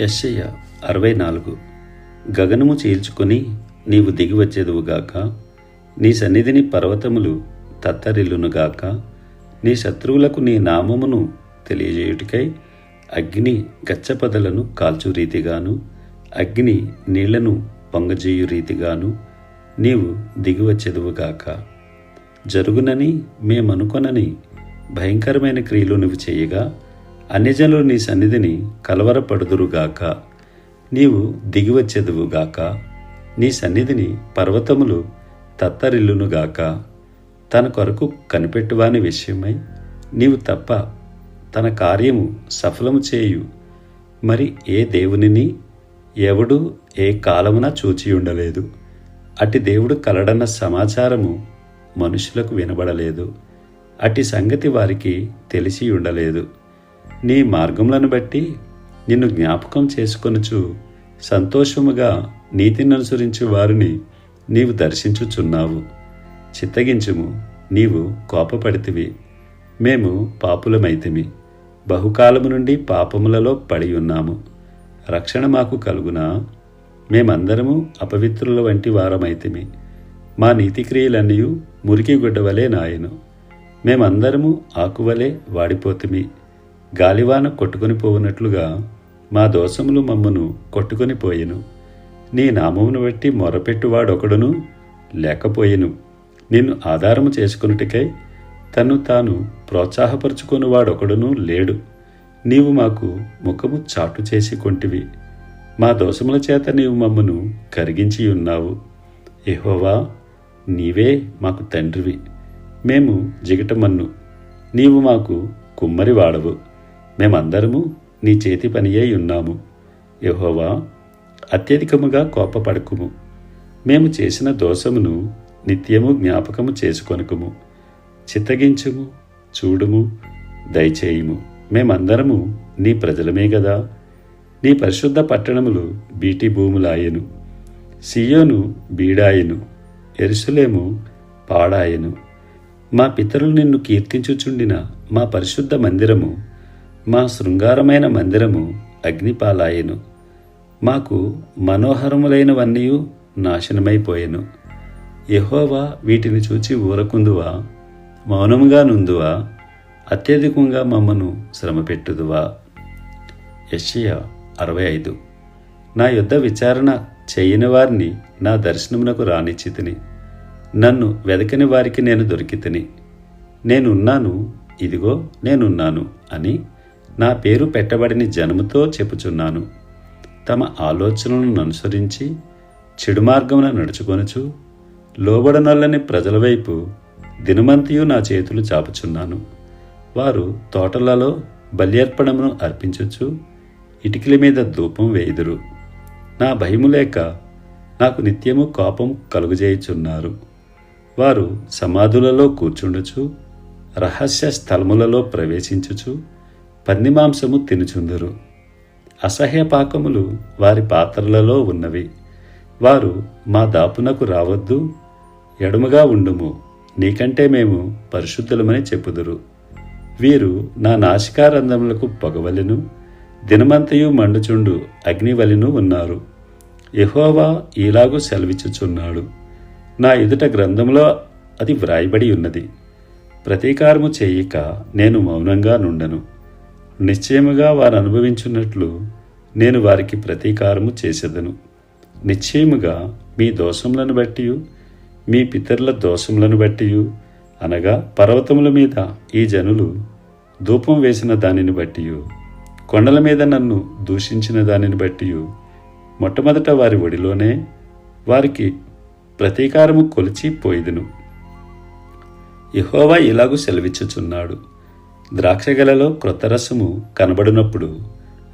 యశయ్య అరవై నాలుగు. గగనము చీల్చుకొని నీవు దిగివచ్చేదువుగాక నీ సన్నిధిని పర్వతములు తత్తరిల్లునుగాక నీ శత్రువులకు నీ నామమును తెలియజేయుటికై అగ్ని గచ్చపదలను కాల్చు రీతిగాను అగ్ని నీళ్ళను పొంగజేయు రీతిగాను నీవు దిగివచ్చేదువుగాక జరుగునని మేమనుకొనని భయంకరమైన క్రియలు నువ్వు చేయగా అన్యజనులు నీ సన్నిధిని కలవరపడుదురుగాక. నీవు దిగివచ్చెదువుగాక. నీ సన్నిధిని పర్వతములు తత్తరిల్లునుగాక. తన కొరకు కనిపెట్టువాని విషయమై నీవు తప్ప తన కార్యము సఫలము చేయు. మరి ఏ దేవునిని ఎవడు ఏ కాలమున చూచి ఉండలేదు అట్టి దేవుడు కలడన్న సమాచారము మనుషులకు వినబడలేదు. అట్టి సంగతి వారికి తెలిసి ఉండలేదు నీ మార్గములను బట్టి నిన్ను జ్ఞాపకం చేసుకొనుచు సంతోషముగా నీతిని అనుసరించు వారిని నీవు దర్శించుచున్నావు. చిత్తగించుము నీవు కోపపడితివి. మేము పాపులమైతిమి. బహుకాలము నుండి పాపములలో పడి ఉన్నాము రక్షణ మాకు కలుగునా? మేమందరము అపవిత్రుల వంటి వారమైతిమి. మా నీతిక్రియలన్నీ మురికి గుడ్డవలే నాయను. మేమందరము ఆకువలే వాడిపోతిమి. గాలివాన కొట్టుకొని పోవునట్లుగా మా దోషములు మమ్మను కొట్టుకొని పోయెను. నీ నామమును బట్టి మొరపెట్టువాడొకడును లేకపోయెను. నిన్ను ఆధారము చేసుకున్నటికై తను తాను ప్రోత్సాహపరుచుకునివాడొకడును లేడు. నీవు మాకు ముఖము చాటు చేసి కొంటివి. మా దోషముల చేత నీవు మమ్మను కరిగించి ఉన్నావు. ఎహోవా నీవే మాకు తండ్రివి. మేము జిగటమన్ను. నీవు మాకు కుమ్మరి వాడవు మేమందరము నీ చేతి పనియై ఉన్నాము. యహోవా అత్యధికముగా కోపపడకుము. మేము చేసిన దోషమును నిత్యము జ్ఞాపకము చేసుకొనుకుము. చిత్తగించుము చూడుము దయచేయుము. మేమందరము నీ ప్రజలమే గదా. నీ పరిశుద్ధ పట్టణములు బీటి భూములాయెను. సియోను బీడాయెను. ఎరుసలేము పాడాయెను. మా పితరులు నిన్ను కీర్తించుచుండిన మా పరిశుద్ధ మందిరము మా శృంగారమైన మందిరము అగ్నిపాలాయెను మాకు మనోహరములైనవన్నీ నాశనమైపోయెను. యహోవా వీటిని చూచి ఊరకుందువా? మౌనముగా నుందువా? అత్యధికంగా మమ్మను శ్రమపెట్టుదువా? యెషయా అరవై ఐదు నా యుద్ధ విచారణ చేయని వారిని నా దర్శనమునకు రానిచ్చితిని. నన్ను వెదకని వారికి నేను దొరికితిని. నేనున్నాను ఇదిగో నేనున్నాను అని నా పేరు పెట్టబడిన జనముతో చెప్పుచున్నాను. తమ ఆలోచనలను అనుసరించి చెడు మార్గమున నడుచుకొనుచు లోబడనల్లని ప్రజల వైపు దినమంతియు నా చేతులు చాపుచున్నాను. వారు తోటలలో బల్యర్పణమును అర్పించచ్చు ఇటికల మీద ధూపం వేయుదురు. నా భయము లేక నాకు నిత్యము కోపం కలుగజేయుచున్నారు. వారు సమాధులలో కూర్చుండుచు రహస్య స్థలములలో ప్రవేశించుచు పంది మాంసము తినుచుందురు. అసహ్య పాకములు వారి పాత్రలలో ఉన్నవి. వారు మా దాపునకు రావద్దు ఎడమగా ఉండుము. నీకంటే మేము పరిశుద్ధులమని చెప్పుదురు. వీరు నా నాశికారంధములకు పొగవలెను దినమంతయు మండుచుండు అగ్నివలెను ఉన్నారు. యహోవా ఈలాగు సెలవిచ్చుచున్నాడు. నా ఎదుట గ్రంథంలో అది వ్రాయబడి ఉన్నది. ప్రతీకారము చేయక నేను మౌనంగా నుండను. నిశ్చయముగా వారు అనుభవించున్నట్లు నేను వారికి ప్రతీకారము చేసేదను. నిశ్చయముగా మీ దోషములను బట్టి మీ పితరుల దోషములను బట్టి అనగా పర్వతముల మీద ఈ జనులు ధూపం వేసిన దానిని బట్టి కొండల మీద నన్ను దూషించిన దానిని బట్టి మొట్టమొదట వారి ఒడిలోనే వారికి ప్రతీకారము కొలిచి పోయిదును యహోవా ఇలాగూ సెలవిచ్చుచున్నాడు. ద్రాక్షగలలో క్రొత్త రసము కనబడినప్పుడు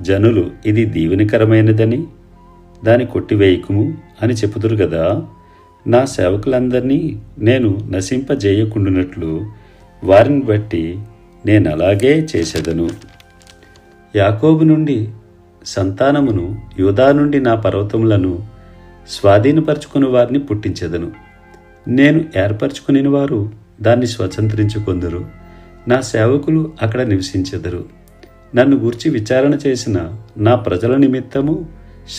జనులు ఇది దీవెనికరమైనదని దాని కొట్టివేయకుము అని చెప్పుదురు కదా నా సేవకులందరినీ నేను నశింపజేయకుండునట్లు వారిని బట్టి నేను అలాగే చేసేదను. యాకోబు నుండి సంతానమును యూదా నుండి నా పర్వతములను స్వాధీనపరచుకుని వారిని పుట్టించెదను. నేను ఏర్పరచుకుని వారు దాన్ని స్వతంత్రించుకొందరు. నా సేవకులు అక్కడ నివసించెదరు. నన్ను గూర్చి విచారణ చేసిన నా ప్రజల నిమిత్తము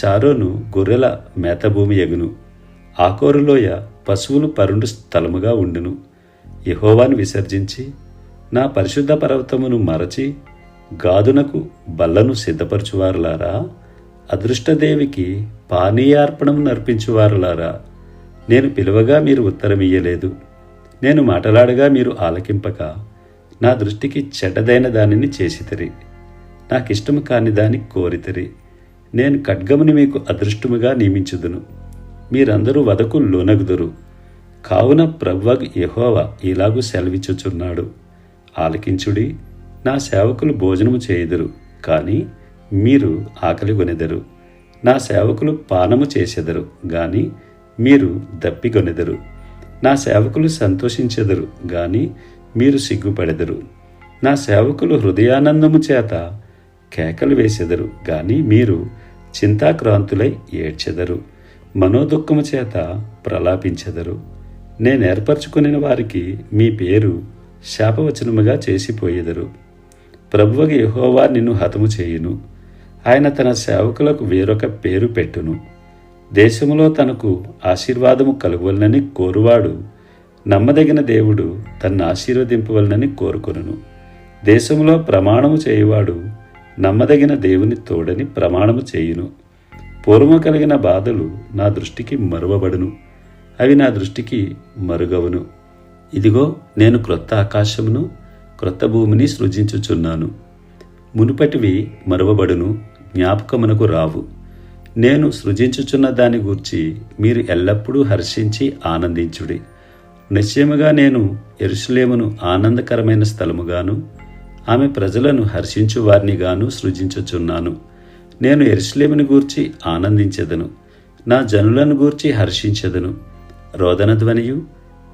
షారోను గొర్రెల మేతభూమి ఎగును. ఆకోరులోయ పశువులు పరుండు స్థలముగా ఉండును. యహోవాను విసర్జించి నా పరిశుద్ధ పర్వతమును మరచి గాదునకు బల్లను సిద్ధపరచువారులారా? అదృష్టదేవికి పానీయార్పణము నర్పించువారులారా? నేను పిలువగా మీరు ఉత్తరమియ్యలేదు. నేను మాటలాడగా మీరు ఆలకింపక నా దృష్టికి చెడ్డదైన దానిని చేసితిరి నాకిష్టము కాని దాన్ని కోరితిరి నేను ఖడ్గముని మీకు అదృష్టముగా నియమించుదును. మీరందరూ వదకు లోనగుదురు. కావున ప్రవ్వగ్ యెహోవా ఇలాగూ సెలవిచ్చుచున్నాడు. ఆలకించుడి నా సేవకులు భోజనము చేయుదురు కానీ మీరు ఆకలి కొనెదరు. నా సేవకులు పానము చేసెదరు గాని మీరు దప్పికొనెదరు. నా సేవకులు సంతోషించెదరు గాని మీరు సిగ్గుపడెదరు. నా సేవకులు హృదయానందము చేత కేకలు వేసెదరు గాని మీరు చింతాక్రాంతులై ఏడ్చెదరు. మనోదుఖము చేత ప్రలాపించెదరు. నేను ఏర్పరచుకుని వారికి మీ పేరు శాపవచనముగా చేసిపోయేదరు. ప్రభువగ యహోవా నిన్ను హతము చేయును. ఆయన తన సేవకులకు వేరొక పేరు పెట్టును. దేశములో తనకు ఆశీర్వాదము కలుగవలనని కోరువాడు నమ్మదగిన దేవుడు తన్ను ఆశీర్వదింపవలనని కోరుకొనును. దేశంలో ప్రమాణము చేయువాడు నమ్మదగిన దేవుని తోడని ప్రమాణము చేయును. పూర్వము కలిగిన బాధలు నా దృష్టికి మరువబడును. అవి నా దృష్టికి మరుగవును. ఇదిగో నేను క్రొత్త ఆకాశమును క్రొత్త భూమిని సృజించుచున్నాను. మునుపటివి మరువబడును జ్ఞాపకమునకు రావు. నేను సృజించుచున్న దాని గూర్చి మీరు ఎల్లప్పుడూ హర్షించి ఆనందించుడి. నిశ్చయముగా నేను ఎరుసలేమును ఆనందకరమైన స్థలముగాను ఆమె ప్రజలను హర్షించు వారినిగాను సృజించుచున్నాను. నేను ఎరుసలేమును గూర్చి ఆనందించెదను నా జనులను గూర్చి హర్షించెదను. రోదన ధ్వనియు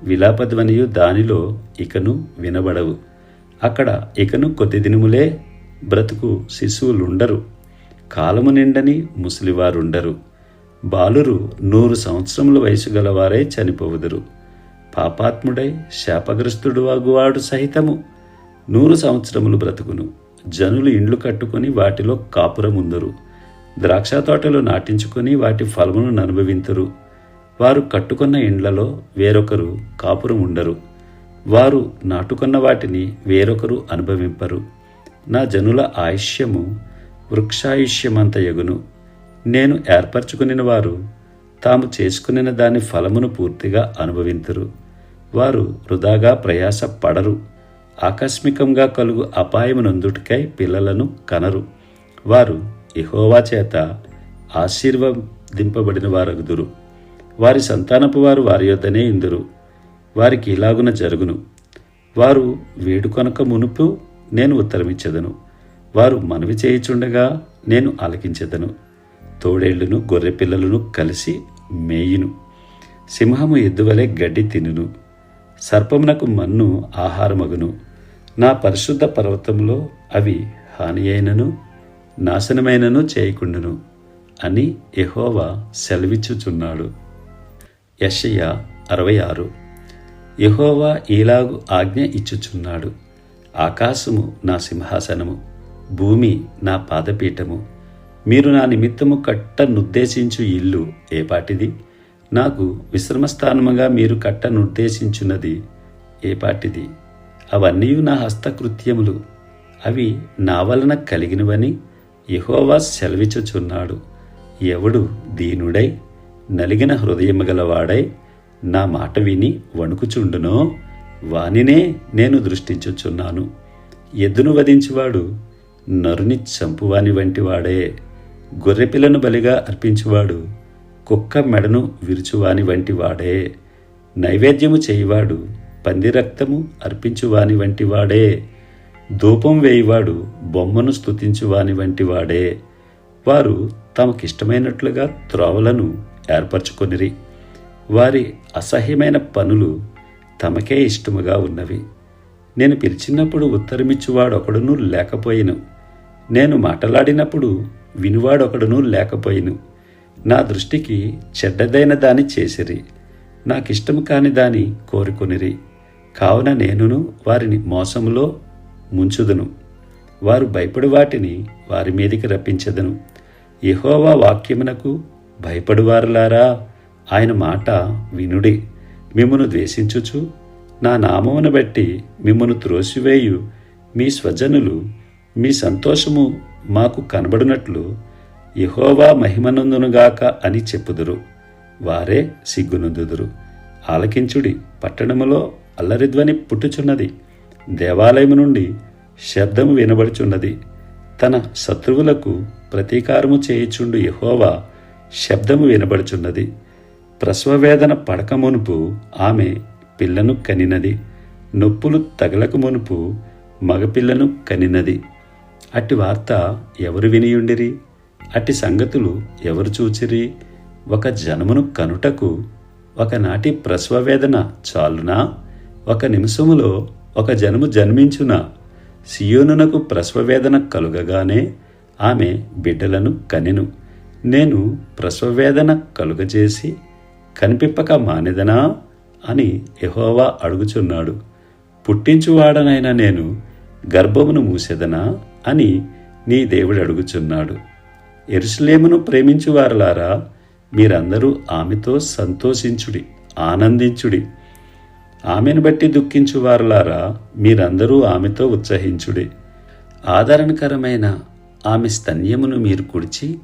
విలాప ధ్వనియు దానిలో ఇకను వినబడవు. అక్కడ ఇకను కొద్ది దినములే బ్రతుకు శిశువులుండరు కాలము నిండని ముసలివారుండరు. బాలురు నూరు సంవత్సరముల వయసు గలవారే చనిపోవుదురు. పాపాత్ముడై శాపగ్రస్తుడు వాగువాడు సహితము. నూరు సంవత్సరములు బ్రతుకును. జనులు ఇండ్లు కట్టుకొని వాటిలో కాపురముందరు. ద్రాక్ష తోటలు నాటించుకొని వాటి ఫలమును అనుభవింతురు వారు కట్టుకున్న ఇండ్లలో వేరొకరు కాపురం ఉండరు వారు నాటుకున్న వాటిని వేరొకరు అనుభవింపరు. నా జనుల ఆయుష్యము వృక్షాయుష్యమంత ఎగును. నేను ఏర్పరచుకునిన వారు తాము చేసుకునిన దాని ఫలమును పూర్తిగా అనుభవింతురు. వారు వృధాగా ప్రయాస పడరు ఆకస్మికంగా కలుగు అపాయమునందుటికై పిల్లలను కనరు. వారు ఇహోవా చేత ఆశీర్వదింపబడిన వారగుదురు వారి సంతానపు వారు వారి యొద్దనే ఇందురు. వారికి ఇలాగున జరుగును. వారు వేడుకొనక మునుపు నేను ఉత్తరమిచ్చెదను. వారు మనవి చేయుచుండగా నేను ఆలకించెదను. తోడేళ్ళును గొర్రె పిల్లలను కలిసి మేయును. సింహము ఎద్దువలే గడ్డి తినును. సర్పమునకు మన్ను ఆహారమగును. నా పరిశుద్ధ పర్వతంలో అవి హాని అయినను నాశనమైనను చేయకుండును అని యహోవా సెలవిచ్చుచున్నాడు. యషయ అరవై ఆరు యహోవా ఈలాగు ఆజ్ఞ ఇచ్చుచున్నాడు. ఆకాశము నా సింహాసనము భూమి నా పాదపీఠము. మీరు నా నిమిత్తము కట్టనుద్దేశించు ఇల్లు ఏపాటిది నాకు విశ్రమస్థానముగా మీరు కట్టనుద్దేశించున్నది ఏపాటిది అవన్నీ నా హస్తకృత్యములు. అవి నా వలన కలిగినవని యెహోవా సెలవిచ్చుచున్నాడు. ఎవడు దీనుడై నలిగిన హృదయము గలవాడై నా మాట విని వణుకుచుండునో వానినే నేను దృష్టించుచున్నాను. ఎద్దును వధించువాడు నరుని చంపువాని వంటి వాడే గొర్రెపిల్లను బలిగా అర్పించువాడు కుక్క మెడను విరుచువాని వంటి వాడే నైవేద్యము చేయువాడు పంది రక్తము అర్పించువాని వంటి వాడే ధూపం వేయివాడు బొమ్మను స్తుతించువాని వంటి వాడే వారు తమకిష్టమైనట్లుగా త్రోవలను ఏర్పరచుకొనిరి. వారి అసహ్యమైన పనులు తమకే ఇష్టముగా ఉన్నవి. నేను పిలిచినప్పుడు ఉత్తరమిచ్చువాడొకడును లేకపోయిను. నేను మాట్లాడినప్పుడు వినువాడొకడును లేకపోయిను. నా దృష్టికి చెడ్డదైన దాని చేసిరి. నాకిష్టము కాని దాని కోరుకునిరి. కావున నేనును వారిని మోసములో ముంచుదును. వారు భయపడు వాటిని వారి మీదికి రప్పించదను. యహోవా వాక్యమునకు భయపడువారులారా? ఆయన మాట వినుడి. మిమ్మను ద్వేషించుచు నా నామమును బట్టి మిమ్మను త్రోసివేయు. మీ స్వజనులు మీ సంతోషము మాకు కనబడినట్లు యహోవా మహిమనందునుగాక అని చెప్పుదురు. వారే సిగ్గునందుదురు. ఆలకించుడి పట్టణములో అల్లరిధ్వని పుట్టుచున్నది. దేవాలయము నుండి శబ్దము వినబడుచున్నది. తన శత్రువులకు ప్రతీకారము చేయుచుండు యహోవా శబ్దము వినబడుచున్నది. ప్రసవవేదన పడక మునుపు ఆమె పిల్లను కనినది. నొప్పులు తగలక మునుపు మగపిల్లను కనినది. అట్టి వార్త ఎవరు వినియుండిరి? అట్టి సంగతులు ఎవరు చూచిరి? ఒక జనమును కనుటకు ఒకనాటి ప్రసవవేదన చాలునా? ఒక నిమిషములో ఒక జనము జన్మించునా? సియోనునకు ప్రసవవేదన కలుగగానే ఆమె బిడ్డలను కనెను. నేను ప్రసవవేదన కలుగజేసి కనిపిప్పక మానెదనా? అని యహోవా అడుగుచున్నాడు. పుట్టించువాడనైనా నేను గర్భమును మూసెదనా? అని నీ దేవుడు అడుగుచున్నాడు. ఎరుసలేమును ప్రేమించువారలారా మీరందరూ ఆమెతో సంతోషించుడి ఆనందించుడి. ఆమెను బట్టి దుఃఖించువారులారా మీరందరూ ఆమెతో ఉత్సహించుడి. ఆదరణకరమైన ఆమె స్తన్యమును మీరు కుడిచి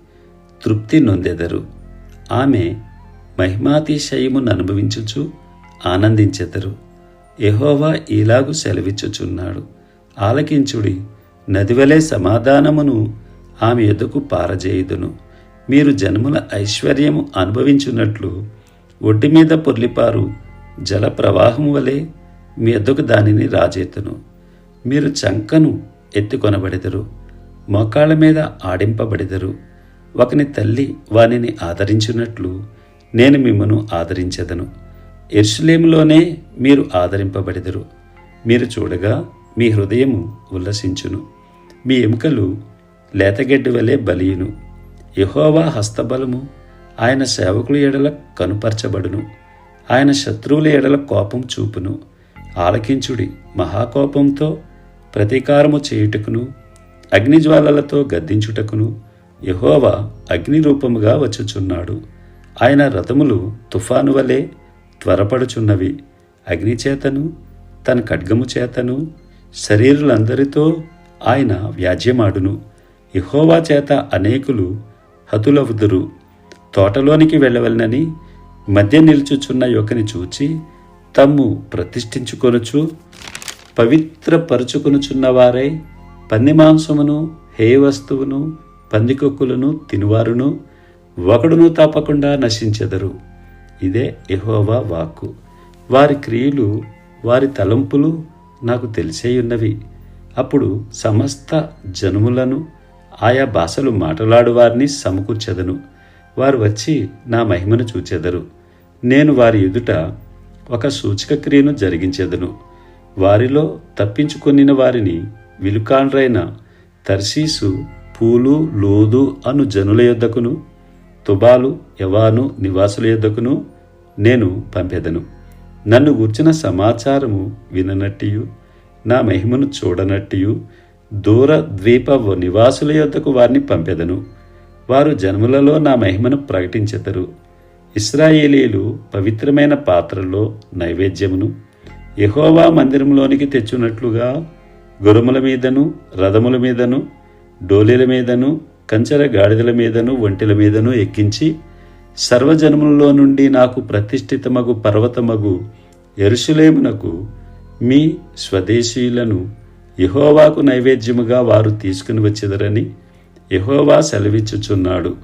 తృప్తి నొందెదరు. ఆమె మహిమాతిశయమును అనుభవించుచు ఆనందించెదరు. ఎహోవా ఇలాగు సెలవిచ్చుచున్నాడు. ఆలకించుడి నదివలే సమాధానమును ఆమె ఎదుకు పారజేయుదును. మీరు జన్ముల ఐశ్వర్యము అనుభవించున్నట్లు ఒడ్డి మీద పొర్లిపారు జల ప్రవాహం వలె మీ ఎద్దుకు దానిని రాజేతును. మీరు చంకను ఎత్తుకొనబడెదరు మోకాళ్ళ మీద ఆడింపబడెదరు. ఒకని తల్లి వానిని ఆదరించున్నట్లు నేను మిమ్మను ఆదరించెదను. ఎర్షులేములోనే మీరు ఆదరింపబడెదరు. మీరు చూడగా మీ హృదయము ఉల్లసించును. మీ ఎముకలు లేతగడ్డి వలె బలియును. యహోవా హస్తబలము ఆయన సేవకుల ఎడల కనుపరచబడును. ఆయన శత్రువుల ఎడల కోపం చూపును. ఆలకించుడి మహాకోపంతో ప్రతీకారము చేయుటకును అగ్నిజ్వాలలతో గద్దించుటకును యహోవా అగ్ని రూపముగా వచ్చుచున్నాడు. ఆయన రథములు తుఫాను వలె త్వరపడుచున్నవి. అగ్నిచేతను తన ఖడ్గము చేతను శరీరులందరితో ఆయన వ్యాజ్యమాడును. ఇహోవా చేత అనేకులు హతులవుదురు. తోటలోనికి వెళ్ళవలనని మధ్య నిలుచుచున్న యొక్కని చూచి తమ్ము ప్రతిష్ఠించుకొనుచు పవిత్రపరుచుకొనుచున్న వారై పంది మాంసమును హే వస్తువును పందికొక్కులను తినువారును ఒకడును తప్పకుండా నశించెదరు. ఇదే ఎహోవా వాక్కు. వారి క్రియలు వారి తలంపులు నాకు తెలిసేయున్నవి. అప్పుడు సమస్త జనములను ఆయా భాషలు మాట్లాడు వారిని సమకూర్చెదను. వారు వచ్చి నా మహిమను చూచెదరు. నేను వారి ఎదుట ఒక సూచక క్రియను జరిగించెదను. వారిలో తప్పించుకొనిన వారిని విలుకాండ్రైన తర్షీసు పూలు లోదు అను జనుల యొద్దకును తుబాలు యవాను నివాసుల యొద్దకును నేను పంపెదను. నన్ను గూర్చిన సమాచారము విననట్టియు. నా మహిమను చూడనట్టియు. దూర ద్వీప నివాసుల యొద్దకు వారిని పంపెదను. వారు జన్ములలో నా మహిమను ప్రకటించెదరు. ఇస్రాయేలీలు పవిత్రమైన పాత్రలో నైవేద్యమును యహోవా మందిరంలోనికి తెచ్చున్నట్లుగా గురుముల మీదను రథముల మీదను డోలీల మీదను కంచెర గాడిదల మీదను ఒంటెల మీదను ఎక్కించి సర్వజనములలో నుండి నాకు ప్రతిష్ఠితమగు పర్వతమగు ఎరుషులేమునకు మీ స్వదేశీయులను యహోవాకు నైవేద్యముగా వారు తీసుకుని వచ్చెదరని యహోవా సెలవిచ్చుచున్నాడు.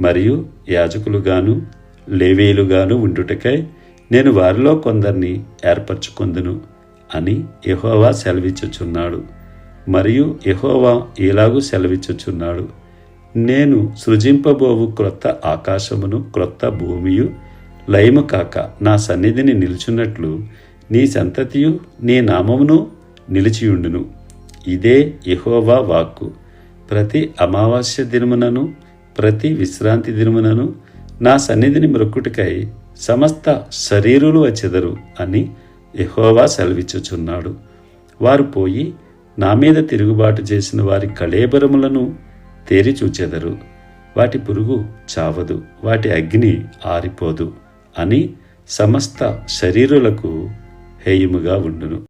మరియు యాజకులుగాను లేవేలుగాను ఉండుటకై నేను వారిలో కొందరిని ఏర్పరచుకుందును అని యహోవా సెలవిచ్చుచున్నాడు. మరియు యహోవా ఇలాగూ సెలవిచ్చుచున్నాడు. నేను సృజింపబోవు క్రొత్త ఆకాశమును క్రొత్త భూమియు లయము కాక నా సన్నిధిని నిల్చున్నట్లు నీ సంతతియు నీ నామమును నిలిచియుండును. ఇదే యహోవా వాక్కు. ప్రతి అమావాస్య దినమునను ప్రతి విశ్రాంతి దినమునను నా సన్నిధిని మ్రొక్కుటికై సమస్త శరీరులు వచ్చెదరు అని యహోవా సెలవిచ్చుచున్నాడు. వారు పోయి నా మీద తిరుగుబాటు చేసిన వారి కళేబరములను తేరి చూచెదరు. వాటి పురుగు చావదు వాటి అగ్ని ఆరిపోదు అని సమస్త శరీరులకు హేయముగా ఉండును.